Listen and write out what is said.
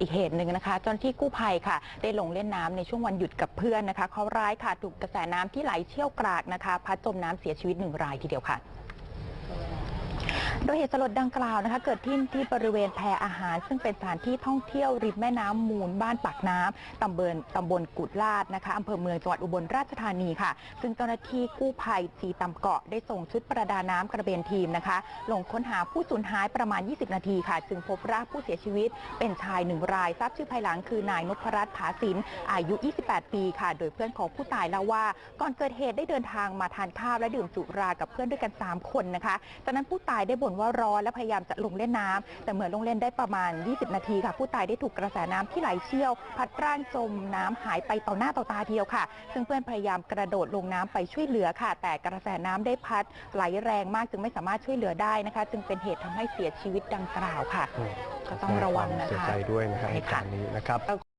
อีกเหตุหนึ่งนะคะเจ้าหน้าที่กู้ภัยค่ะ ได้ลงเล่นน้ำในช่วงวันหยุดกับเพื่อนนะคะเขาร้ายค่ะถูกกระแสน้ำที่ไหลเชี่ยวกรากนะคะ พัดจมน้ำเสียชีวิตหนึ่งรายทีเดียวค่ะ โดยเหตุสลดดังกล่าวนะคะเกิดที่ที่บริเวณแพอาหาร ซึ่งเป็นสถานที่ท่องเที่ยวริมแม่น้ำมูลบ้านปากน้ำตำบลตำบลกุดลาดนะคะอำเภอเมืองจังหวัดอุบลราชธานีค่ะ ซึ่งเจ้าหน้าที่กู้ภัยสีตำเกาะได้ส่งชุดประดาน้ำกระเบนทีมนะคะ ลงค้นหาผู้สูญหายประมาณ 20 นาทีค่ะ จึงพบร่างผู้เสียชีวิต เป็นชายหนึ่งรายทราบชื่อภายหลังคือนายนพรัตน์ผาสินอายุ 28 ปีค่ะ โดยเพื่อนของผู้ตายเล่าว่า ก่อนเกิดเหตุได้เดินทางมาทานข้าวและดื่มสุรากับเพื่อนด้วยกัน 3 คนนะคะจากนั้นผู้ตายได้บ่นว่าร้อนและพยายามจะลงเล่นน้ำแต่เมื่อลงเล่นได้ประมาณ 20 นาทีค่ะ ผู้ตายได้ถูกกระแสน้ำที่ไหลเชี่ยว พัดร่างจมน้ำหายไปต่อหน้าต่อตาเดียวค่ะ ซึ่งเพื่อนพยายามกระโดดลงน้ำไปช่วยเหลือค่ะ แต่กระแสน้ำได้พัดไหลแรงมากจึงไม่สามารถช่วยเหลือได้นะคะ จึงเป็นเหตุทำให้เสียชีวิตดังกล่าวค่ะอืมก็ต้องระวังนะเสียคะใจด้วยนะครับใช่เหตุค่ะการณ์นี้นะครับ